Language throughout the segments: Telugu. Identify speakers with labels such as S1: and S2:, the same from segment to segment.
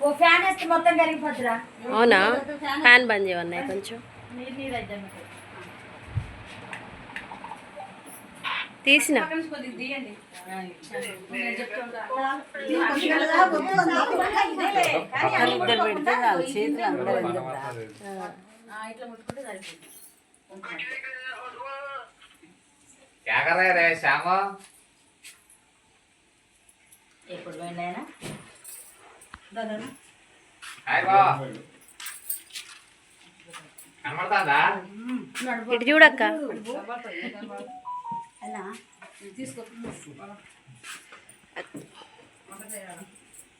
S1: ఓ ఫ్యాన్ వేస్తే మొత్తం
S2: అవునా? ఫ్యాన్ బంద్ చేయమన్నాయి కొంచెం. తీసిన.
S3: శ్యామ.
S1: ఎప్పుడు
S3: పోయిందైనా
S2: ఇటు చూడక్క.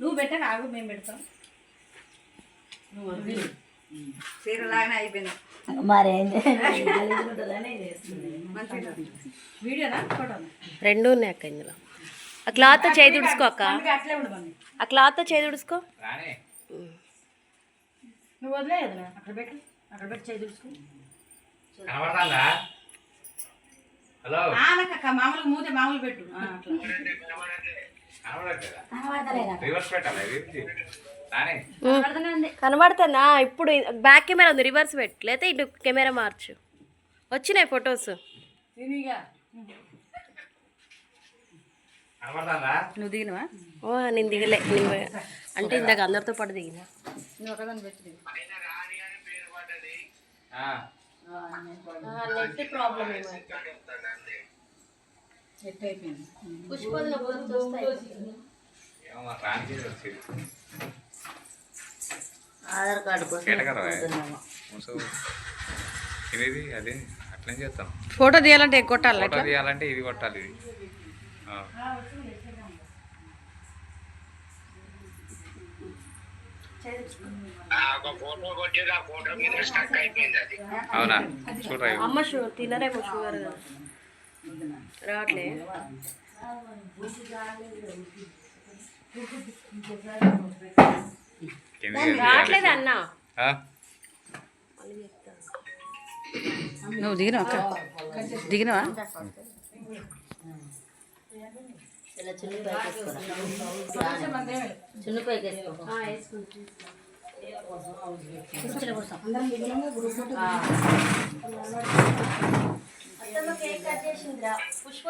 S1: నువ్వు పెట్టక ఆగు మేము పెడతాం.
S4: చీరలాగానే అయిపోయింది.
S2: రెండు ఉన్నాయి అక్క ఇందులో. ఆ క్లాత్ చేయి తుడుచుకో అక్క. ఆ క్లాత్ చేయి తుడుచుకో.
S1: నువ్వు వదిలేదు అక్కడ పెట్టు. అక్కడ పెట్టి చేయి
S3: హలో.
S1: మామూలుగా మూతే మామూలు పెట్టు.
S2: కనబడుతుందా? ఇప్పుడు బ్యాక్ కెమెరా ఉంది రివర్స్ పెట్టు. లేకపోతే ఇటు కెమెరా మార్చు. వచ్చినాయి ఫొటోస్.
S4: నువ్వు దిగినవా?
S2: ఓ నేను దిగలే. నేను అంటే ఇందాక అందరితో పాటు దిగిన.
S1: నువ్వు ఒకదాన్ని పెట్టి.
S3: ఆ,
S2: నెట్ ప్రాబ్లం
S1: సెట్ అయిపోయింది.
S4: ఆధార్ కార్డు కోసం
S3: ఇది అది? అట్లనే చేస్తాం?
S4: ఫోటో తీయాలంటే కొట్టాలి
S3: ఫోటో తీయాలంటే ఇది కొట్టాలి ఇది. అవునా? చూడరా.
S2: అమ్మ షూ తినరేమో షుగర్ రావట్లే. రావట్లేదు అన్న?
S3: ఆ?
S4: నువ్వు దిగినవా? అక్క దిగినవా?
S5: ఇలా చున్ని పైకి వేసుకోరా? చున్ని పైకి వేసుకో.
S2: Cake cut చేసిందిరా. పుష్ప